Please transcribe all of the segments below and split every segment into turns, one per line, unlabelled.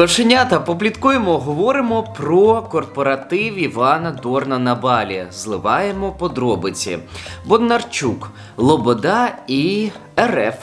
Кошенята, попліткуємо, говоримо про корпоратив Івана Дорна на Балі. Зливаємо подробиці. Бондарчук, Лобода і РФ.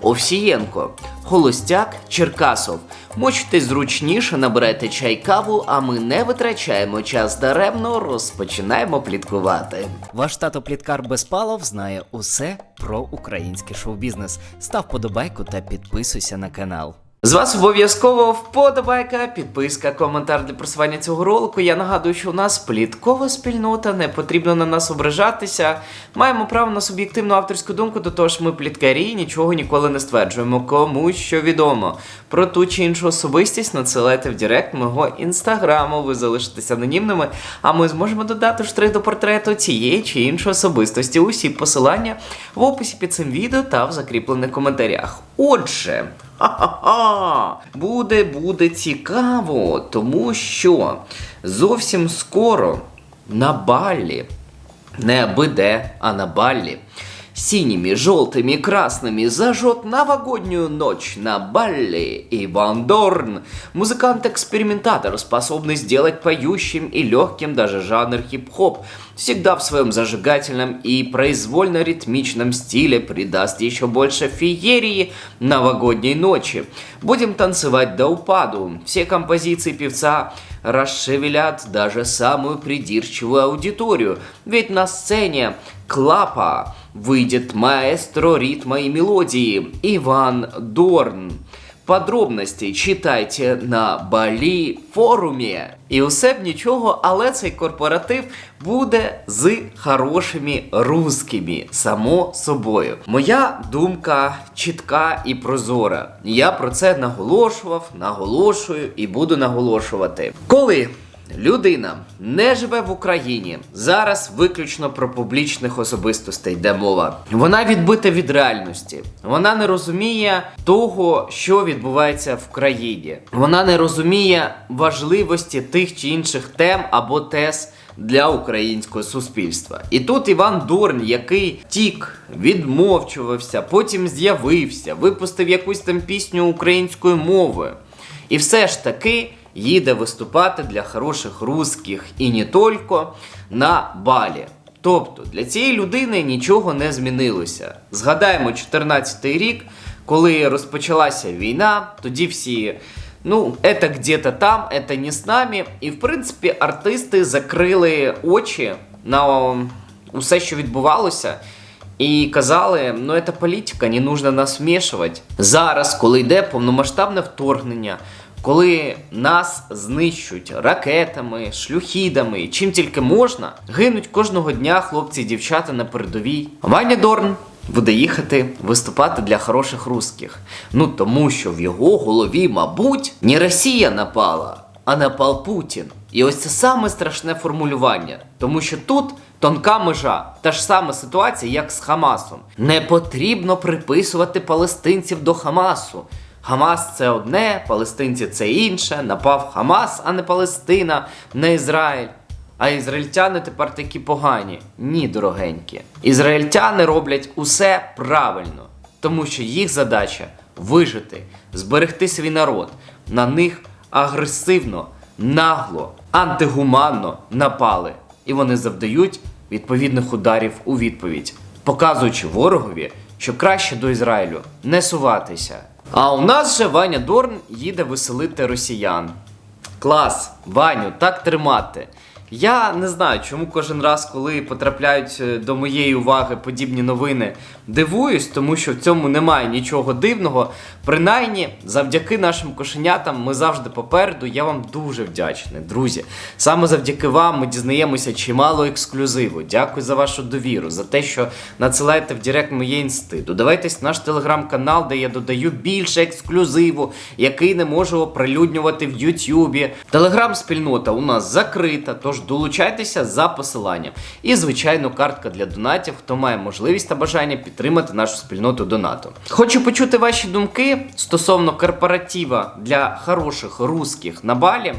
Овсієнко, Холостяк, Черкасов. Мочте зручніше, набирайте чай каву, а ми не витрачаємо час даремно, розпочинаємо пліткувати. Ваш тато Пліткар Безпалов знає усе про український шоу-бізнес. Став подобайку та підписуйся на канал. З вас обов'язково вподобайка, підписка, коментар для просування цього ролику. Я нагадую, що у нас пліткова спільнота, не потрібно на нас ображатися. Маємо право на суб'єктивну авторську думку, до того ж ми пліткарі, нічого ніколи не стверджуємо. Кому що відомо. Про ту чи іншу особистість надсилайте в директ мого інстаграму, ви залишитесь анонімними, а ми зможемо додати штрих до портрету цієї чи іншої особистості. Усі посилання в описі під цим відео та в закріплених коментарях. Отже. Ха-ха-ха! Буде, буде цікаво, тому що зовсім скоро на Балі, не аби де, а на Баллі, синими, желтыми, красными зажжет новогоднюю ночь на Балли Иван Дорн, музыкант-экспериментатор, способный сделать поющим и легким даже жанр хип-хоп, всегда в своем зажигательном и произвольно-ритмичном стиле придаст еще больше феерии новогодней ночи. Будем танцевать до упаду. Все композиции певца расшевелят даже самую придирчивую аудиторию, ведь на сцене Клапа выйдет маэстро ритма и мелодии Иван Дорн. Подробності читайте на Балі форумі. І усе б нічого, але цей корпоратив буде з хорошими русскими, само собою. Моя думка чітка і прозора. Я про це наголошував, наголошую і буду наголошувати. Коли Людина не живе в Україні. Зараз виключно про публічних особистостей йде мова. Вона відбита від реальності. Вона не розуміє того, що відбувається в країні. Вона не розуміє важливості тих чи інших тем або тез. Для українського суспільства. І тут Іван Дорн, який тік, відмовчувався, потім з'явився, випустив якусь там пісню українською мовою. І все ж таки їде виступати для хороших русських і не тільки на балі. Тобто для цієї людини нічого не змінилося. Згадаємо 14-й рік, коли розпочалася війна, тоді всі. Ну, это где-то там, это не з нами. І в принципі артисти закрили очі на усе, що відбувалося. І казали, ну це політика, не нужно нас вмішувати. Зараз, коли йде повномасштабне вторгнення, коли нас знищують ракетами, шлюхідами, чим тільки можна, гинуть кожного дня хлопці і дівчата на передовій. Ваня Дорн буде їхати виступати для хороших русських. Ну тому що в його голові, мабуть, не Росія напала, а напал Путін. І ось це саме страшне формулювання, тому що тут тонка межа, та ж сама ситуація, як з Хамасом. Не потрібно приписувати палестинців до Хамасу. Хамас це одне, палестинці це інше. Напав Хамас, а не Палестина, не Ізраїль. А ізраїльтяни тепер такі погані. Ні, дорогенькі. Ізраїльтяни роблять усе правильно, тому що їх задача вижити, зберегти свій народ. На них агресивно, нагло, антигуманно напали. І вони завдають відповідних ударів у відповідь, показуючи ворогові, що краще до Ізраїлю не суватися. А у нас же Ваня Дорн їде веселити росіян. Клас, Ваню, так тримати. Я не знаю, чому кожен раз, коли потрапляють е, до моєї уваги подібні новини, дивуюсь, тому що в цьому немає нічого дивного. Принаймні, завдяки нашим кошенятам ми завжди попереду. Я вам дуже вдячний, друзі. Саме завдяки вам ми дізнаємося чимало ексклюзиву. Дякую за вашу довіру, за те, що надсилаєте в Директ моє інсти. Додавайтесь в наш телеграм-канал, де я додаю більше ексклюзиву, який не можу оприлюднювати в Ютубі. Телеграм-спільнота у нас закрита, тож долучайтеся за посиланням. І, звичайно, картка для донатів, хто має можливість та бажання підтримати нашу спільноту донату. Хочу почути ваші думки стосовно корпоратива для хороших русських на балі.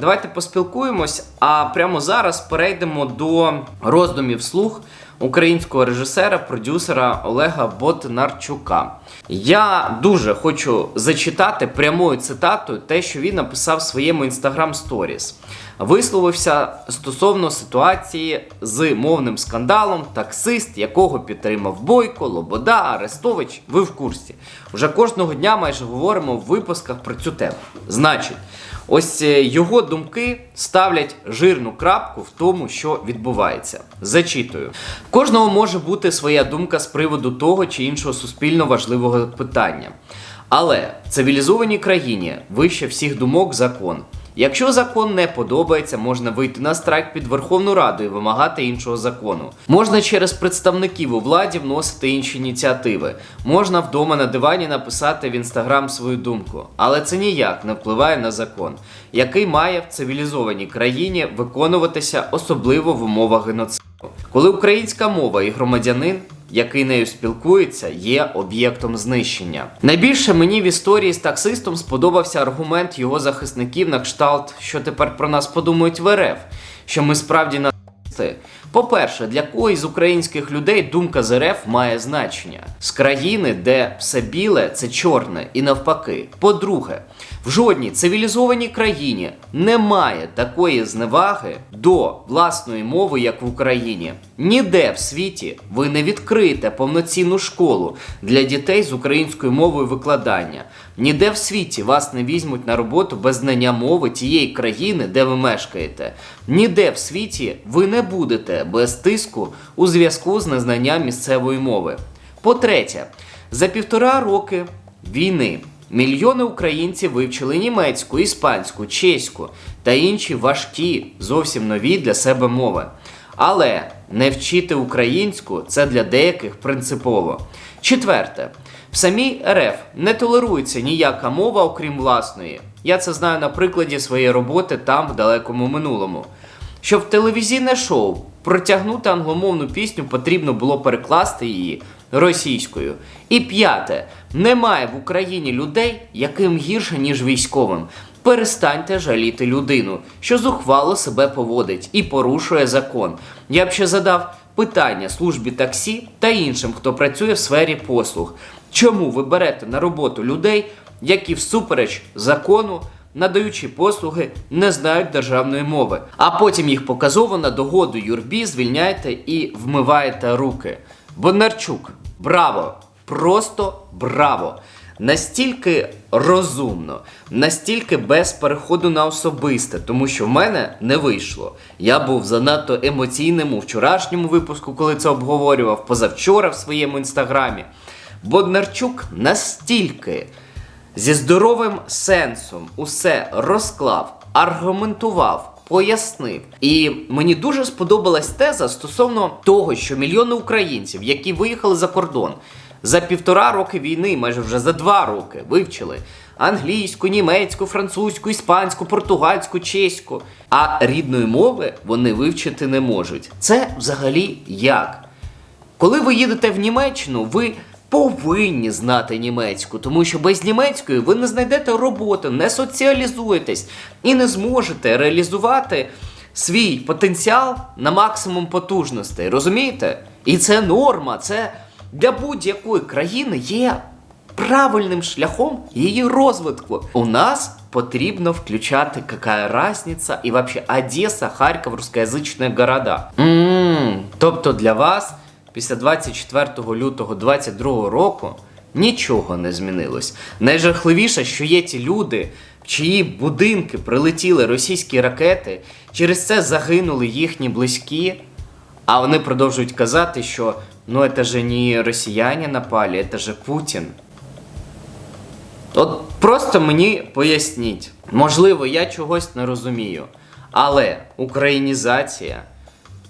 Давайте поспілкуємось, а прямо зараз перейдемо до роздумів слух українського режисера, продюсера Олега Ботнарчука. Я дуже хочу зачитати прямою цитатою те, що він написав в своєму інстаграм сторіс. Висловився стосовно ситуації з мовним скандалом, таксист, якого підтримав Бойко, Лобода, Арестович. Ви в курсі. Вже кожного дня майже говоримо в випусках про цю тему. Значить, ось е, його думки ставлять жирну крапку в тому, що відбувається. Зачитую: кожного може бути своя думка з приводу того чи іншого суспільно важливого питання. Але в цивілізованій країні вище всіх думок закон. Якщо закон не подобається, можна вийти на страйк під Верховну Раду і вимагати іншого закону. Можна через представників у владі вносити інші ініціативи. Можна вдома на дивані написати в інстаграм свою думку, але це ніяк не впливає на закон, який має в цивілізованій країні виконуватися особливо в умовах геноциду. Коли українська мова і громадянин який нею спілкується, є об'єктом знищення. Найбільше мені в історії з таксистом сподобався аргумент його захисників на кшталт, що тепер про нас подумають в РФ, що ми справді на по-перше, для когось з українських людей думка з РФ має значення з країни, де все біле це чорне, і навпаки. По-друге, в жодній цивілізованій країні немає такої зневаги до власної мови, як в Україні. Ніде в світі ви не відкриєте повноцінну школу для дітей з українською мовою викладання. Ніде в світі вас не візьмуть на роботу без знання мови тієї країни, де ви мешкаєте. Ніде в світі ви не будете без тиску у зв'язку з незнанням місцевої мови. По-третє, за півтора роки війни. Мільйони українців вивчили німецьку, іспанську, чеську та інші важкі, зовсім нові для себе мови. Але не вчити українську це для деяких принципово. Четверте, в самій РФ не толерується ніяка мова, окрім власної. Я це знаю на прикладі своєї роботи там, в далекому минулому. Щоб телевізійне шоу протягнути англомовну пісню, потрібно було перекласти її російською. І п'яте, немає в Україні людей, яким гірше, ніж військовим. Перестаньте жаліти людину, що зухвало себе поводить і порушує закон. Я б ще задав питання службі таксі та іншим, хто працює в сфері послуг. Чому ви берете на роботу людей, які всупереч закону, надаючи послуги, не знають державної мови, а потім їх показово на догоду юрбі звільняєте і вмиваєте руки? Бондарчук, браво! Просто браво! Настільки розумно, настільки без переходу на особисте, тому що в мене не вийшло. Я був занадто емоційним у вчорашньому випуску, коли це обговорював, позавчора в своєму інстаграмі. Боднарчук настільки зі здоровим сенсом усе розклав, аргументував. Пояснив, і мені дуже сподобалась теза стосовно того, що мільйони українців, які виїхали за кордон за півтора роки війни, майже вже за два роки, вивчили англійську, німецьку, французьку, іспанську, португальську, чеську, а рідної мови вони вивчити не можуть. Це взагалі як? Коли ви їдете в Німеччину, ви повинні знати німецьку, тому що без німецької ви не знайдете роботу, не соціалізуєтесь і не зможете реалізувати свій потенціал на максимум потужностей. Розумієте? І це норма, це для будь-якої країни є правильним шляхом її розвитку. У нас потрібно включати какая разниця і вообще Одеса, Харків, русскоязичні города. Ммм, тобто для вас після 24 лютого 22 року нічого не змінилось. Найжахливіше, що є ті люди, в чиї будинки прилетіли російські ракети, через це загинули їхні близькі. А вони продовжують казати, що ну это же не росіяни напали, это же Путін. От просто мені поясніть. Можливо, я чогось не розумію. Але українізація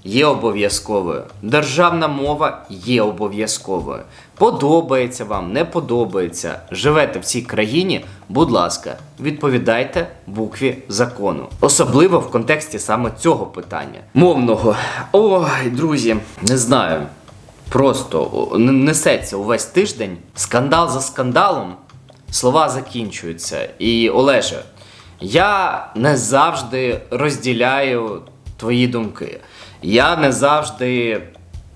є обов'язковою. Державна мова є обов'язковою. Подобається вам, не подобається. Живете в цій країні, будь ласка, відповідайте букві закону. Особливо в контексті саме цього питання. Мовного. Ой, друзі, не знаю. Просто несеться увесь тиждень, скандал за скандалом, слова закінчуються. І Олеже, я не завжди розділяю твої думки. Я не завжди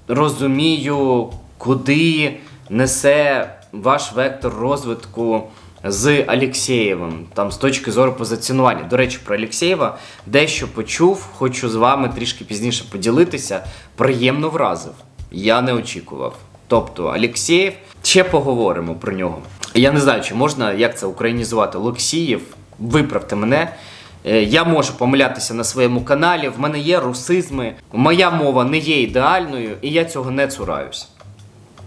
розумію, куди несе ваш вектор розвитку з Алєксєєвим, там з точки зору позиціонування. До речі, про Алєксєєва дещо почув, хочу з вами трішки пізніше поділитися. Приємно вразив. Я не очікував. Тобто Алєксєєв, ще поговоримо про нього. Я не знаю, чи можна як це українізувати. Олексієв, виправте мене. Е, Я можу помилятися на своєму каналі. В мене є русизми. Моя мова не є ідеальною, і я цього не цураюсь.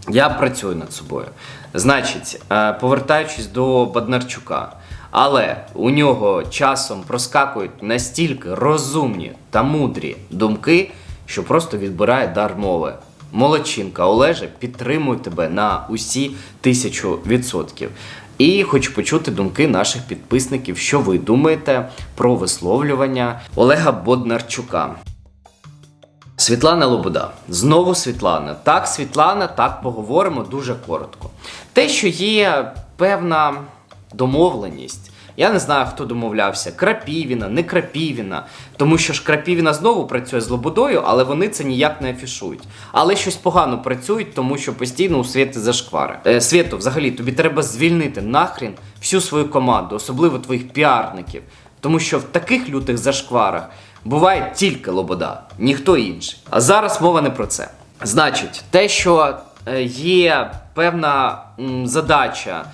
Я працюю над собою. Значить, е, повертаючись до Баднарчука, але у нього часом проскакують настільки розумні та мудрі думки, що просто відбирає дар мови. Молодчинка, Олеже, підтримую тебе на усі тисячу відсотків. І хочу почути думки наших підписників, що ви думаєте про висловлювання Олега Боднарчука. Світлана Лобода. Знову Світлана. Так, Світлана, так поговоримо дуже коротко. Те, що є певна домовленість. Я не знаю, хто домовлявся, Крапівіна, не Крапівіна. Тому що ж Крапівіна знову працює з Лободою, але вони це ніяк не афішують. Але щось погано працюють, тому що постійно у Світи зашквари. Е, Свято, взагалі, тобі треба звільнити нахрін всю свою команду, особливо твоїх піарників. Тому що в таких лютих зашкварах буває тільки Лобода, ніхто інший. А зараз мова не про це. Значить, те, що е, є певна м, задача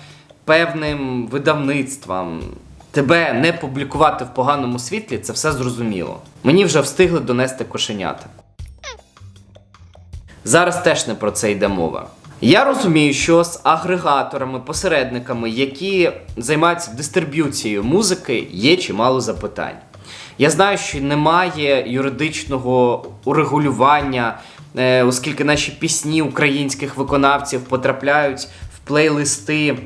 певним видавництвам тебе не публікувати в поганому світлі, це все зрозуміло. Мені вже встигли донести кошенята. Зараз теж не про це йде мова. Я розумію, що з агрегаторами, посередниками, які займаються дистриб'юцією музики, є чимало запитань. Я знаю, що немає юридичного урегулювання, е, оскільки наші пісні українських виконавців потрапляють в плейлисти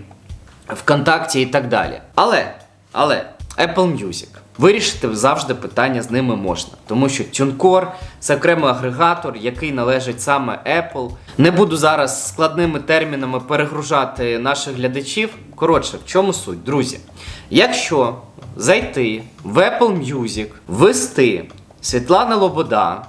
ВКонтакті і так далі. Але, але Apple Music. Вирішити завжди питання з ними можна, тому що TuneCore – це окремий агрегатор, який належить саме Apple. Не буду зараз складними термінами перегружати наших глядачів. Коротше, в чому суть, друзі? Якщо зайти в Apple Music, ввести Світлана Лобода,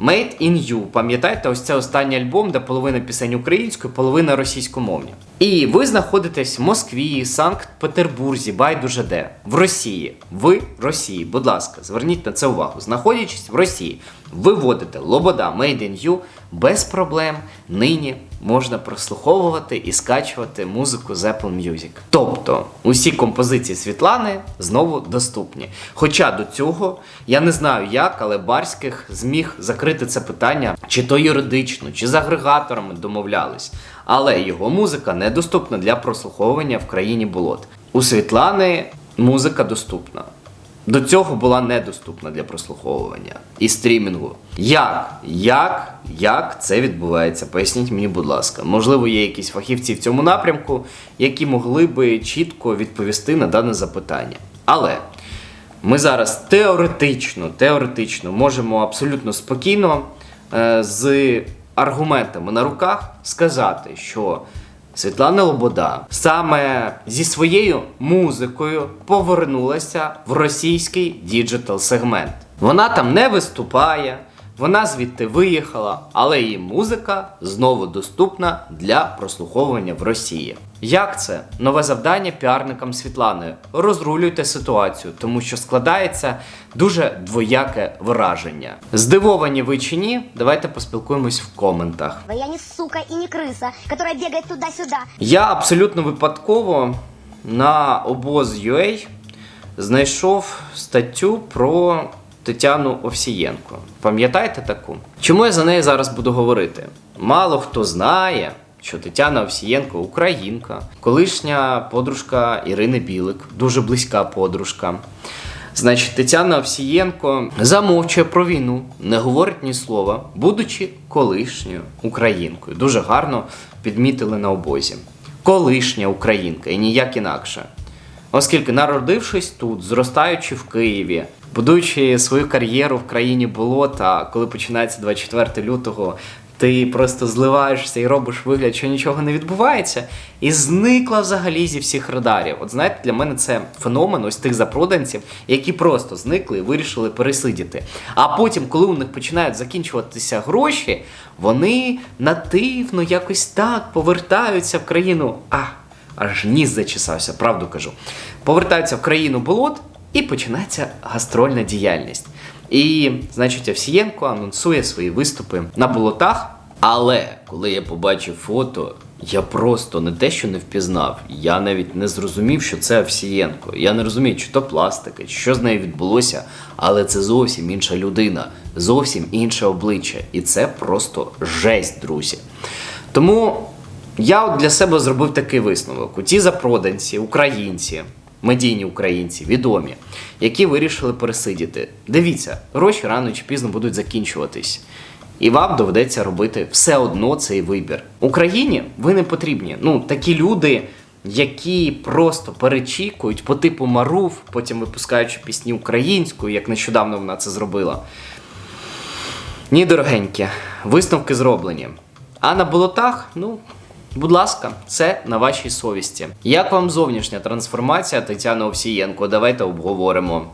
Made in You. Пам'ятаєте, ось це останній альбом, де половина пісень українською, половина російськомовні. І ви знаходитесь в Москві, Санкт-Петербурзі, байдуже де. В Росії. Ви в Росії. Будь ласка, зверніть на це увагу. Знаходячись в Росії, ви вводите Лобода Made in You без проблем. Нині можна прослуховувати і скачувати музику з Apple Music. Тобто усі композиції Світлани знову доступні. Хоча до цього я не знаю як, але Барських зміг закрити це питання чи то юридично, чи з агрегаторами домовлялись. Але його музика недоступна для прослуховування в країні болот. У Світлани музика доступна. До цього була недоступна для прослуховування і стрімінгу. Як? Як? Як це відбувається? Поясніть мені, будь ласка. Можливо, є якісь фахівці в цьому напрямку, які могли би чітко відповісти на дане запитання. Але ми зараз теоретично, теоретично можемо абсолютно спокійно е, з аргументами на руках сказати, що Світлана Лобода саме зі своєю музикою повернулася в російський діджитал сегмент. Вона там не виступає, вона звідти виїхала, але її музика знову доступна для прослуховування в Росії. Як це? Нове завдання піарникам Світлани. Розрулюйте ситуацію, тому що складається дуже двояке враження. Здивовані ви чи ні? Давайте поспілкуємось в коментах.
Я не сука и не крыса, которая бегает туда-сюда.
Я абсолютно випадково на обоз.ua знайшов статтю про Тетяну Овсієнко. Пам'ятаєте таку? Чому я за неї зараз буду говорити? Мало хто знає, що Тетяна Овсієнко українка, колишня подружка Ірини Білик, дуже близька подружка. Значить, Тетяна Овсієнко замовчує про війну, не говорить ні слова, будучи колишньою українкою. Дуже гарно підмітили на обозі. Колишня українка і ніяк інакше. Оскільки народившись тут, зростаючи в Києві, будуючи свою кар'єру в країні болота, коли починається 24 лютого, ти просто зливаєшся і робиш вигляд, що нічого не відбувається, і зникла взагалі зі всіх радарів. От знаєте, для мене це феномен ось тих запроданців, які просто зникли і вирішили пересидіти. А потім, коли у них починають закінчуватися гроші, вони нативно якось так повертаються в країну. А, аж ніс зачесався, правду кажу. Повертаються в країну болот і починається гастрольна діяльність. І, значить, Овсієнко анонсує свої виступи на болотах. Але коли я побачив фото, я просто не те, що не впізнав, я навіть не зрозумів, що це Овсієнко. Я не розумію, чи то пластика, чи що з нею відбулося, але це зовсім інша людина, зовсім інше обличчя. І це просто жесть, друзі. Тому я от для себе зробив такий висновок: у ті запроданці, українці, медійні українці, відомі, які вирішили пересидіти. Дивіться, гроші рано чи пізно будуть закінчуватись. І вам доведеться робити все одно цей вибір. Україні ви не потрібні. Ну, такі люди, які просто перечікують по типу Марув, потім випускаючи пісні українською, як нещодавно вона це зробила. Ні, дорогенькі, висновки зроблені. А на болотах, ну, будь ласка, це на вашій совісті. Як вам зовнішня трансформація Тетяни Овсієнко? Давайте обговоримо.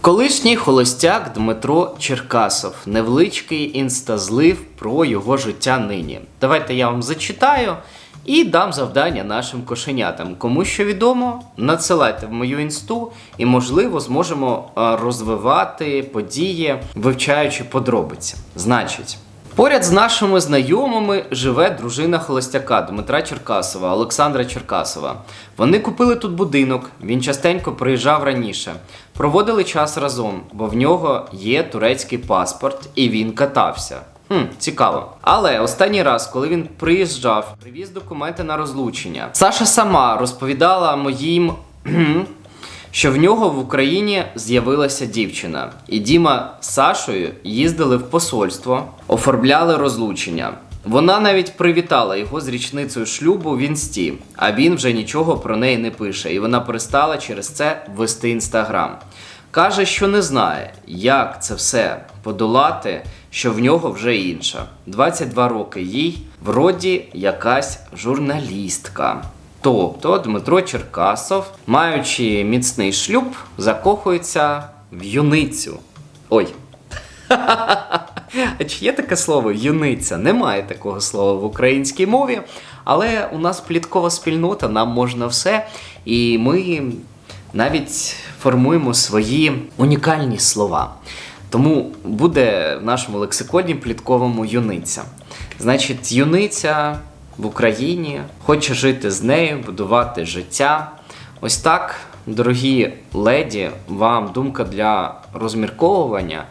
Колишній холостяк Дмитро Черкасов. Невеличкий інстазлив про його життя нині. Давайте я вам зачитаю і дам завдання нашим кошенятам. Кому що відомо, надсилайте в мою інсту і, можливо, зможемо розвивати події, вивчаючи подробиці. Значить. Поряд з нашими знайомими живе дружина холостяка Дмитра Черкасова, Олександра Черкасова. Вони купили тут будинок, він частенько приїжджав раніше. Проводили час разом, бо в нього є турецький паспорт і він катався. Хм, цікаво. Але останній раз, коли він приїжджав, привіз документи на розлучення. Саша сама розповідала моїм що в нього в Україні з'явилася дівчина, і Діма з Сашою їздили в посольство, оформляли розлучення. Вона навіть привітала його з річницею шлюбу в інсті, а він вже нічого про неї не пише, і вона перестала через це вести інстаграм. Каже, що не знає, як це все подолати, що в нього вже інша. 22 роки їй, вроді якась журналістка. Тобто Дмитро Черкасов, маючи міцний шлюб, закохується в юницю. Ой. А чи є таке слово юниця? Немає такого слова в українській мові, але у нас пліткова спільнота, нам можна все, і ми навіть формуємо свої унікальні слова. Тому буде в нашому лексиконі плітковому юниця. Значить, юниця в Україні хоче жити з нею, будувати життя. Ось так, дорогі леді, вам думка для розмірковування.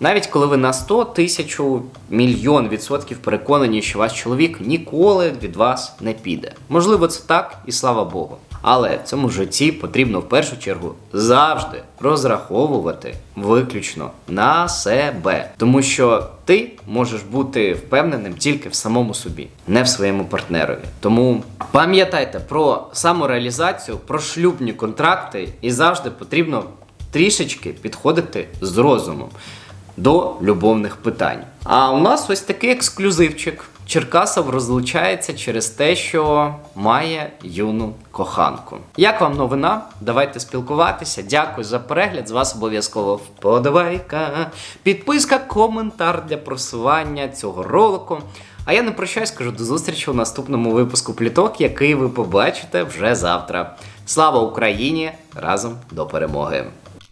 Навіть коли ви на 100 тисячу мільйон відсотків переконані, що ваш чоловік ніколи від вас не піде. Можливо, це так, і слава Богу. Але в цьому житті потрібно в першу чергу завжди розраховувати виключно на себе, тому що ти можеш бути впевненим тільки в самому собі, не в своєму партнерові. Тому пам'ятайте про самореалізацію, про шлюбні контракти, і завжди потрібно трішечки підходити з розумом до любовних питань. А у нас ось такий ексклюзивчик. Черкасов розлучається через те, що має юну коханку. Як вам новина? Давайте спілкуватися. Дякую за перегляд. З вас обов'язково вподобайка, підписка, коментар для просування цього ролику. А я не прощаюсь, кажу до зустрічі у наступному випуску пліток, який ви побачите вже завтра. Слава Україні! Разом до перемоги!